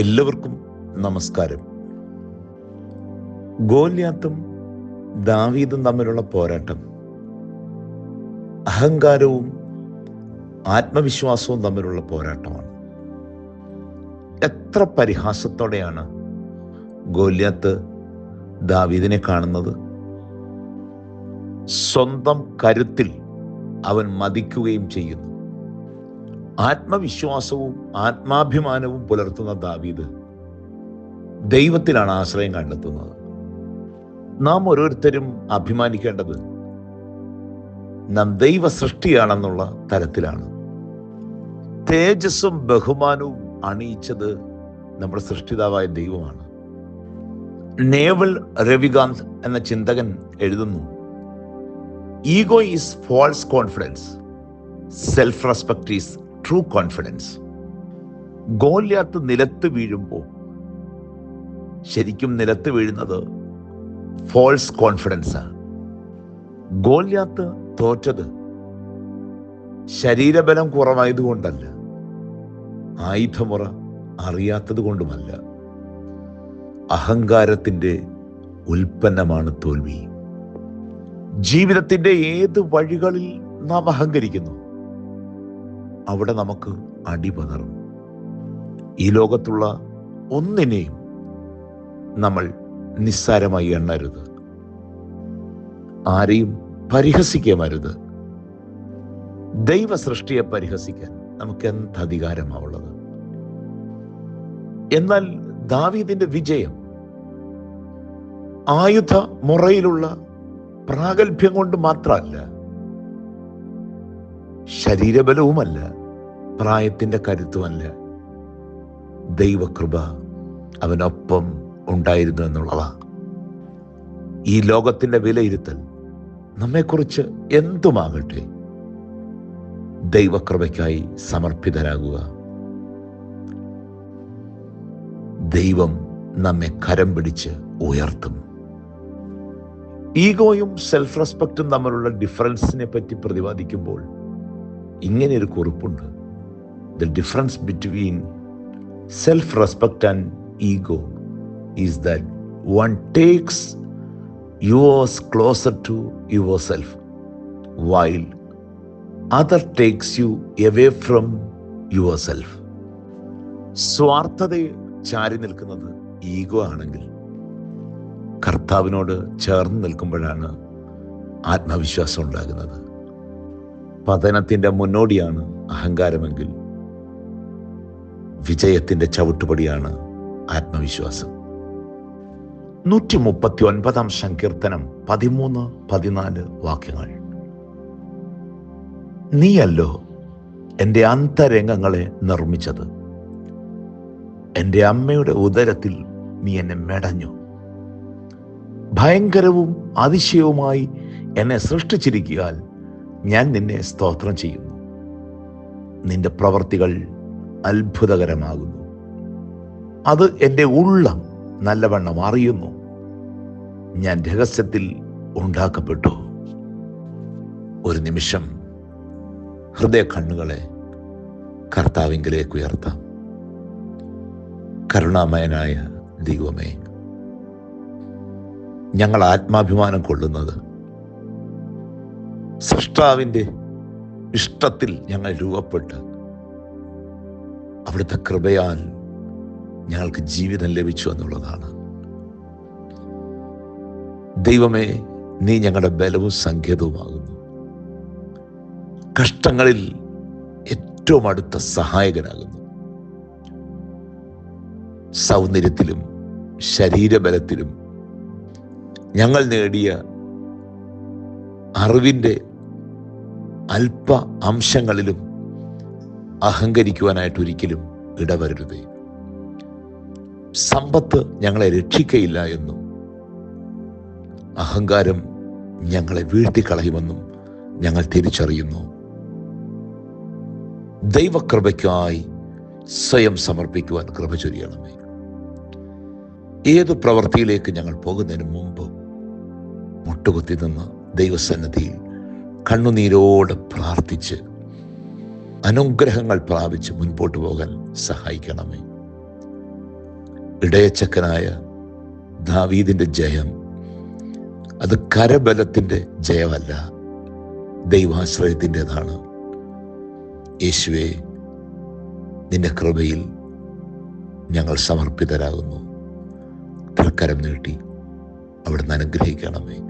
എല്ലാവർക്കും നമസ്കാരം. ഗോല്യാത്തും ദാവീദും തമ്മിലുള്ള പോരാട്ടം അഹങ്കാരവും ആത്മവിശ്വാസവും തമ്മിലുള്ള പോരാട്ടമാണ്. എത്ര പരിഹാസത്തോടെയാണ് ഗോല്യാത്ത് ദാവീദിനെ കാണുന്നത്? സ്വന്തം കരുത്തിൽ അവൻ മതിക്കുകയും ചെയ്യുന്നു. ആത്മവിശ്വാസവും ആത്മാഭിമാനവും പുലർത്തുന്ന ദാവീദ് ദൈവത്തിലാണ് ആശ്രയം കണ്ടെത്തുന്നത്. നാം ഓരോരുത്തരും അഭിമാനിക്കേണ്ടത് നാം ദൈവ സൃഷ്ടിയാണെന്നുള്ള തരത്തിലാണ്. തേജസ്സും ബഹുമാനവും അണിയിച്ചത് നമ്മുടെ സൃഷ്ടിതാവായ ദൈവമാണ്. നേവൽ രവികാന്ത് എന്ന ചിന്തകൻ എഴുതുന്നു ego is false confidence self respect is true confidence Goliath നിലത്ത് വീഴുമ്പോൾ ശരിക്കും നിലത്ത് വീഴുന്നത് ഫോൾസ് കോൺഫിഡൻസ് ആണ് ഗോല്യാത്ത് തോറ്റത് ശരീരബലം കുറവായതുകൊണ്ടല്ല ആയുധമുറ അറിയാത്തത് കൊണ്ടുമല്ല. അഹങ്കാരത്തിന്റെ ഉൽപ്പന്നമാണ് തോൽവി. ജീവിതത്തിന്റെ ഏത് വഴികളിൽ നാം അഹങ്കരിക്കുന്നു? അവിടെ നമുക്ക് അടിപതറും ഈ ലോകത്തുള്ള ഒന്നിനെയും നമ്മൾ നിസ്സാരമായി എണ്ണരുത്. ആരെയും പരിഹസിക്കരുത്. ദൈവ സൃഷ്ടിയെ പരിഹസിക്കാൻ നമുക്ക് എന്ത് അധികാരമാവുള്ളത് എന്നാൽ ദാവീദിന്റെ വിജയം ആയുധ മുറയിലുള്ള പ്രാഗൽഭ്യം കൊണ്ട് മാത്രമല്ല ശരീരബലവുമല്ല പ്രായത്തിന്റെ കരുത്തുമല്ല. ദൈവകൃപ അവനൊപ്പം ഉണ്ടായിരുന്നു എന്നുള്ളതാ. ഈ ലോകത്തിന്റെ വിലയിരുത്തൽ നമ്മെക്കുറിച്ച് എന്തുമാകട്ടെ? ദൈവകൃപയ്ക്കായി സമർപ്പിതരാകുക. ദൈവം നമ്മെ കരം പിടിച്ച് ഉയർത്തും. ഈഗോയും സെൽഫ് റെസ്പെക്റ്റും തമ്മിലുള്ള ഡിഫറൻസിനെ പറ്റി പ്രതിപാദിക്കുമ്പോൾ ഇങ്ങനെ ഒരു കുറിപ്പുണ്ട്. The difference between self respect and ego is that one takes yours closer to yourself while other takes you away from yourself സ്വാർത്ഥതയെ ചാരി നിൽക്കുന്നത് ഈഗോ ആണെങ്കിൽ കർത്താവിനോട് ചേർന്ന് നിൽക്കുമ്പോഴാണ് ആത്മവിശ്വാസം ഉണ്ടാകുന്നത്. പതനത്തിന്റെ മുന്നോടിയാണ് അഹങ്കാരമെങ്കിൽ വിജയത്തിന്റെ ചവിട്ടുപടിയാണ് ആത്മവിശ്വാസം. നൂറ്റി മുപ്പത്തി ഒൻപതാം സങ്കീർത്തനം പതിമൂന്ന് പതിനാല് വാക്യങ്ങൾ. നീയല്ലോ എന്റെ അന്തരംഗങ്ങളെ നിർമ്മിച്ചത്. എന്റെ അമ്മയുടെ ഉദരത്തിൽ നീ എന്നെ മെടഞ്ഞു. ഭയങ്കരവും അതിശയവുമായി എന്നെ സൃഷ്ടിച്ചിരിക്കാൻ ഞാൻ നിന്നെ സ്തോത്രം ചെയ്യുന്നു. നിന്റെ പ്രവർത്തികൾ അത്ഭുതകരമാകുന്നു. അത് എന്റെ ഉള്ള നല്ലവണ്ണം അറിയുന്നു. ഞാൻ രഹസ്യത്തിൽ ഉണ്ടാക്കപ്പെട്ടു. ഒരു നിമിഷം ഹൃദയ കണ്ണുകളെ കർത്താവിങ്കിലേക്ക് ഉയർത്താം. കരുണാമയനായ ദൈവമേ ഞങ്ങൾ ആത്മാഭിമാനം കൊള്ളുന്നത് സൃഷ്ടാവിന്റെ ഇഷ്ടത്തിൽ ഞങ്ങൾ രൂപപ്പെട്ട് അവിടുത്തെ കൃപയാൽ ഞങ്ങൾക്ക് ജീവിതം ലഭിച്ചു എന്നുള്ളതാണ്. ദൈവമേ നീ ഞങ്ങളുടെ ബലവും സങ്കേതവുമാകുന്നു. കഷ്ടങ്ങളിൽ ഏറ്റവും അടുത്ത സഹായകനാകുന്നു. സൗന്ദര്യത്തിലും ശരീരബലത്തിലും ഞങ്ങൾ നേടിയ അറിവിന്റെ അല്പ അംശങ്ങളിലും അഹങ്കരിക്കുവാനായിട്ട് ഒരിക്കലും ഇടവരരുതേ. സമ്പത്ത് ഞങ്ങളെ രക്ഷിക്കയില്ല എന്നും അഹങ്കാരം ഞങ്ങളെ വീഴ്ത്തിക്കളയുമെന്നും ഞങ്ങൾ തിരിച്ചറിയുന്നു. ദൈവകൃപയ്ക്കായി സ്വയം സമർപ്പിക്കുവാൻ കൃപ ചൊരിയണമേ. ഏതു പ്രവൃത്തിയിലേക്ക് ഞങ്ങൾ പോകുന്നതിന് മുമ്പ് മുട്ടുകുത്തി നിന്ന് ദൈവസന്നദ്ധിയിൽ കണ്ണുനീരോടെ പ്രാർത്ഥിച്ച് അനുഗ്രഹങ്ങൾ പ്രാപിച്ച് മുൻപോട്ട് പോകാൻ സഹായിക്കണമേ. ഇടയച്ചക്കനായ ദാവീദിന്റെ ജയം അത് കരബലത്തിന്റെ ജയമല്ല ദൈവാശ്രയത്തിന്റെതാണ്. യേശുവെ നിന്റെ കൃപയിൽ ഞങ്ങൾ സമർപ്പിതരാകുന്നു. തൽക്കരം നീട്ടി അവിടുന്ന് അനുഗ്രഹിക്കണമേ.